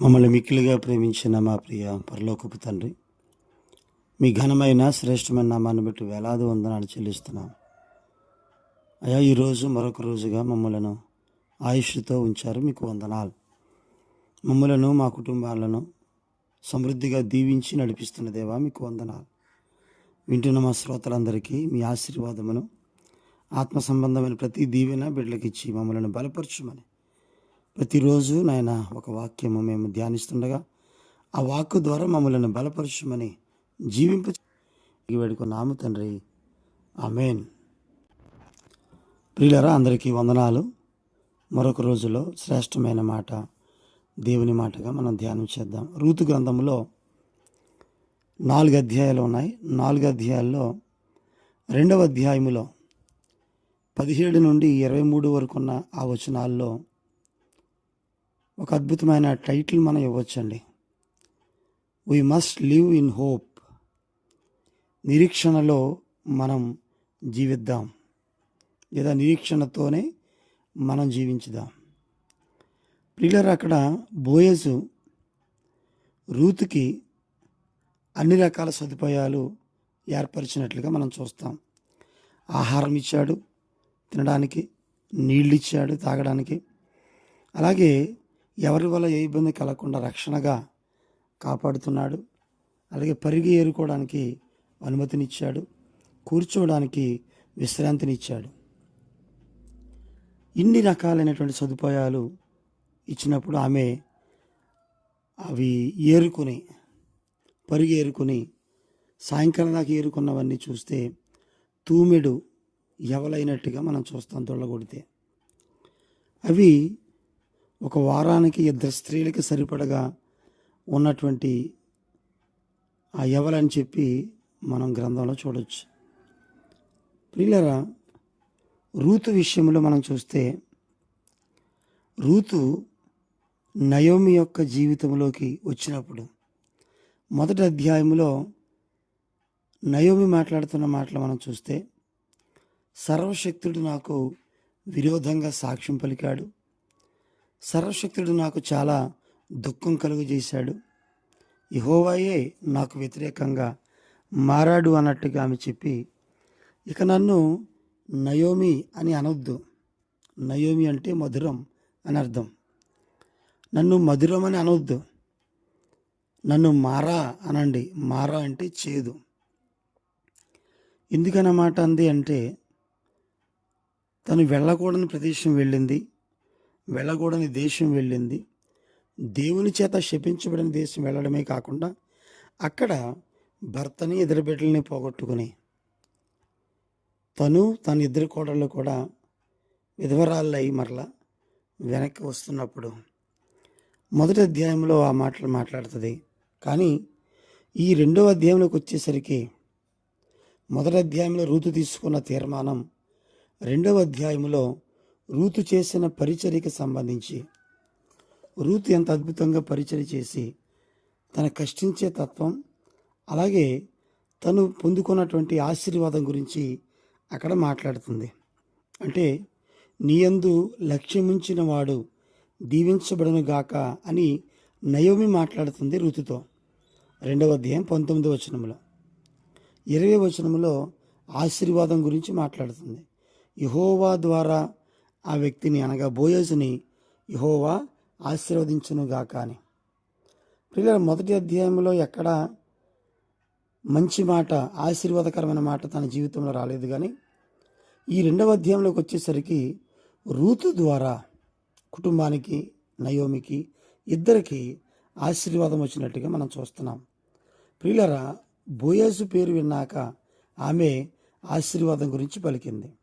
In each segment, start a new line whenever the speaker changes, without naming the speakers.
మమ్మల్ని మిక్కిలిగా ప్రేమించిన మా ప్రియ పరలోకపు తండ్రి మీ ఘనమైన శ్రేష్టమైన నామాన్ని బట్టి వేలాది వందనాలు చెల్లిస్తున్నాం. అయా ఈరోజు మరొక రోజుగా మమ్మలను ఆయుష్తో ఉంచారు మీకు వందనాలు. మమ్మలను మా కుటుంబాలను సమృద్ధిగా దీవించి నడిపిస్తున్న దేవా మీకు వందనాలు. వింటున్న మా శ్రోతలందరికీ మీ ఆశీర్వాదమును ఆత్మ సంబంధమైన ప్రతి దీవెన బిడ్డలకిచ్చి మమ్మలను బలపరచుమని ప్రతిరోజు నాయన ఒక వాక్యము మేము ధ్యానిస్తుండగా ఆ వాక్కు ద్వారా మమ్మల్ని బలపరచుమని జీవింప వేడుకున్నాము తండ్రి. ఆమెన్. ప్రియులరా అందరికీ వందనాలు. మరొక రోజులో శ్రేష్టమైన మాట దేవుని మాటగా మనం ధ్యానం చేద్దాం. ఋతు గ్రంథంలో నాలుగు అధ్యాయాలు ఉన్నాయి. నాలుగు అధ్యాయాల్లో రెండవ అధ్యాయములో పదిహేడు నుండి ఇరవై మూడు వరకు ఉన్న ఆ వచనాల్లో ఒక అద్భుతమైన టైటిల్ మనం ఇవ్వచ్చండి. We must live in hope నిరీక్షణలో మనం జీవిద్దాం. లేదా నిరీక్షణతోనే మనం జీవించుదాం. ప్రియులర్ అక్కడ బోయజు రూతుకి అన్ని రకాల సదుపాయాలు ఏర్పరిచినట్లుగా మనం చూస్తాం. ఆహారం ఇచ్చాడు తినడానికి నీళ్ళు ఇచ్చాడు తాగడానికి. అలాగే ఎవరి వల్ల ఏ ఇబ్బంది కలగకుండా రక్షణగా కాపాడుతున్నాడు. అలాగే పరిగి ఏరుకోవడానికి అనుమతినిచ్చాడు. కూర్చోవడానికి విశ్రాంతినిచ్చాడు. ఇన్ని రకాలైనటువంటి సదుపాయాలు ఇచ్చినప్పుడు ఆమె అవి ఏరుకొని పరుగు ఏరుకుని సాయంకాలం దాకా ఏరుకున్నవన్నీ చూస్తే తూమెడు ఎవలైనట్టుగా మనం చూస్తాం దొళ్ళగొడితే అవి ఒక వారానికి ఇద్దరు స్త్రీలకి సరిపడగా ఉన్నటువంటి ఆ ఎవలని చెప్పి మనం గ్రంథంలో చూడవచ్చు ప్రియులరా రూతు విషయంలో మనం చూస్తే రూతు నయోమి యొక్క జీవితంలోకి వచ్చినప్పుడు మొదటి అధ్యాయంలో నయోమి మాట్లాడుతున్న మాటలు మనం చూస్తే సర్వశక్తుడు నాకు విరోధంగా సాక్ష్యం పలికాడు. సర్వశక్తుడు నాకు చాలా దుఃఖం కలుగజేశాడు. యహోవాయే నాకు వ్యతిరేకంగా మారాడు అన్నట్టుగా ఆమె చెప్పి ఇక నన్ను నయోమి అని అనొద్దు. నయోమి అంటే మధురం అని అర్థం. నన్ను మధురం అని అనొద్దు. నన్ను మారా అనండి. మారా అంటే చేదు. ఎందుకన్నమాట అంది అంటే తను వెళ్ళకూడని ప్రదేశం వెళ్ళింది. వెళ్ళకూడని దేశం వెళ్ళింది. దేవుని చేత శపించబడిన దేశం వెళ్ళడమే కాకుండా అక్కడ భర్తని ఇద్దరు బిడ్డల్ని పోగొట్టుకుని తను తన ఇద్దరు కోడళ్ళు కూడా విధవరాళ్ళై మరలా వెనక్కి వస్తున్నప్పుడు మొదటి అధ్యాయంలో ఆ మాటలు మాట్లాడుతుంది. కానీ ఈ రెండవ అధ్యాయంలోకి వచ్చేసరికి మొదటి అధ్యాయంలో రూతు తీసుకున్న తీర్మానం రెండవ అధ్యాయంలో రూతు చేసిన పరిచర్యకి సంబంధించి రూతు ఎంత అద్భుతంగా పరిచయం చేసి తన కష్టించే తత్వం అలాగే తను పొందుకున్నటువంటి ఆశీర్వాదం గురించి అక్కడ మాట్లాడుతుంది. అంటే నీయందు లక్ష్యముంచిన వాడు దీవించబడను గాక అని నయోమి మాట్లాడుతుంది ఋతుతో రెండవ అధ్యాయం పంతొమ్మిదవ వచనంలో ఇరవై వచనంలో ఆశీర్వాదం గురించి మాట్లాడుతుంది. యహోవా ద్వారా ఆ వ్యక్తిని అనగా బోయోజుని యహోవా ఆశీర్వదించునుగాక అని. పిల్లల మొదటి అధ్యాయంలో ఎక్కడ మంచి మాట ఆశీర్వాదకరమైన మాట తన జీవితంలో రాలేదు కానీ ఈ రెండవ అధ్యాయంలోకి వచ్చేసరికి రూతు ద్వారా కుటుంబానికి నయోమికి ఇద్దరికి ఆశీర్వాదం వచ్చినట్టుగా మనం చూస్తున్నాం. ప్రియులరా బోయాసు పేరు విన్నాక ఆమె ఆశీర్వాదం గురించి పలికింది.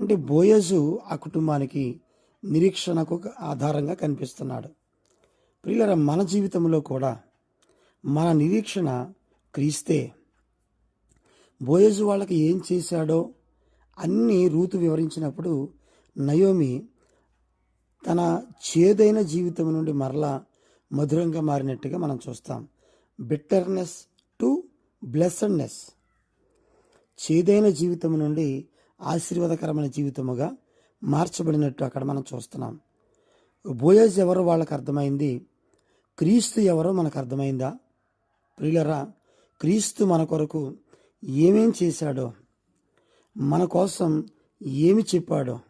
అంటే బోయజు ఆ కుటుంబానికి నిరీక్షణకు ఒక ఆధారంగా కనిపిస్తున్నాడు. ప్రియులరా మన జీవితంలో కూడా మన నిరీక్షణ క్రీస్తే. బోయజు వాళ్ళకి ఏం చేశాడో అన్నీ రూతు వివరించినప్పుడు నయోమి తన చేదైన జీవితం నుండి మరలా మధురంగా మారినట్టుగా మనం చూస్తాం. బిట్టర్నెస్ టు బ్లెస్సడ్నెస్ చేదైన జీవితం నుండి ఆశీర్వాదకరమైన జీవితముగా మార్చబడినట్టు అక్కడ మనం చూస్తున్నాం. బోయజ్ ఎవరో వాళ్ళకి అర్థమైంది? క్రీస్తు ఎవరో మనకు అర్థమైందా? ప్రియులరా క్రీస్తు మన కొరకు ఏమేం చేశాడో మన కోసం ఏమి చెప్పాడో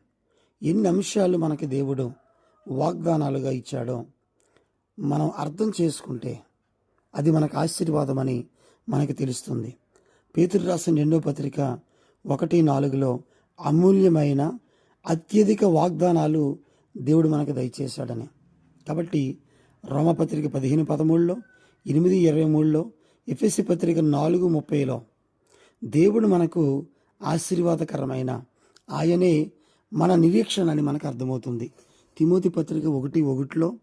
ఎన్ని అంశాలు మనకి దేవుడు వాగ్దానాలుగా ఇచ్చాడో మనం అర్థం చేసుకుంటే అది మనకు ఆశీర్వాదమని మనకి తెలుస్తుంది. పేతురు రాసిన రెండో పత్రిక ఒకటి నాలుగులో అమూల్యమైన అత్యధిక వాగ్దానాలు దేవుడు మనకు దయచేశాడని. కాబట్టి రోమపత్రిక పదిహేను పదమూడులో ఎనిమిది ఇరవై మూడులో ఎఫ్ఎస్సి పత్రిక నాలుగు ముప్పైలో దేవుడు మనకు ఆశీర్వాదకరమైన ఆయనే మన నిరీక్షణ అని మనకు అర్థమవుతుంది. తిమోతి పత్రిక ఒకటి ఒకటిలో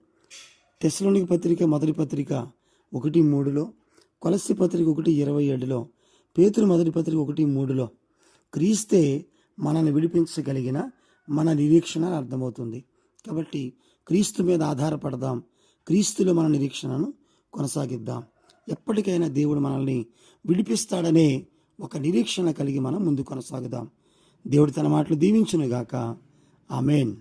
తెసలోనికి పత్రిక మొదటి పత్రిక ఒకటి మూడులో కొలసి పత్రిక ఒకటి ఇరవై ఏడులో పేతురు మొదటి పత్రిక ఒకటి మూడులో క్రీస్తే మనల్ని విడిపించగలిగిన మన నిరీక్షణ అర్థమవుతుంది. కాబట్టి క్రీస్తు మీద ఆధారపడదాం. క్రీస్తులో మన నిరీక్షణను కొనసాగిద్దాం. ఎప్పటికైనా దేవుడు మనల్ని విడిపిస్తాడనే ఒక నిరీక్షణ కలిగి మనం ముందు కొనసాగుదాం. దేవుడు తన మాటలు దీవించునుగాక. ఆమెన్.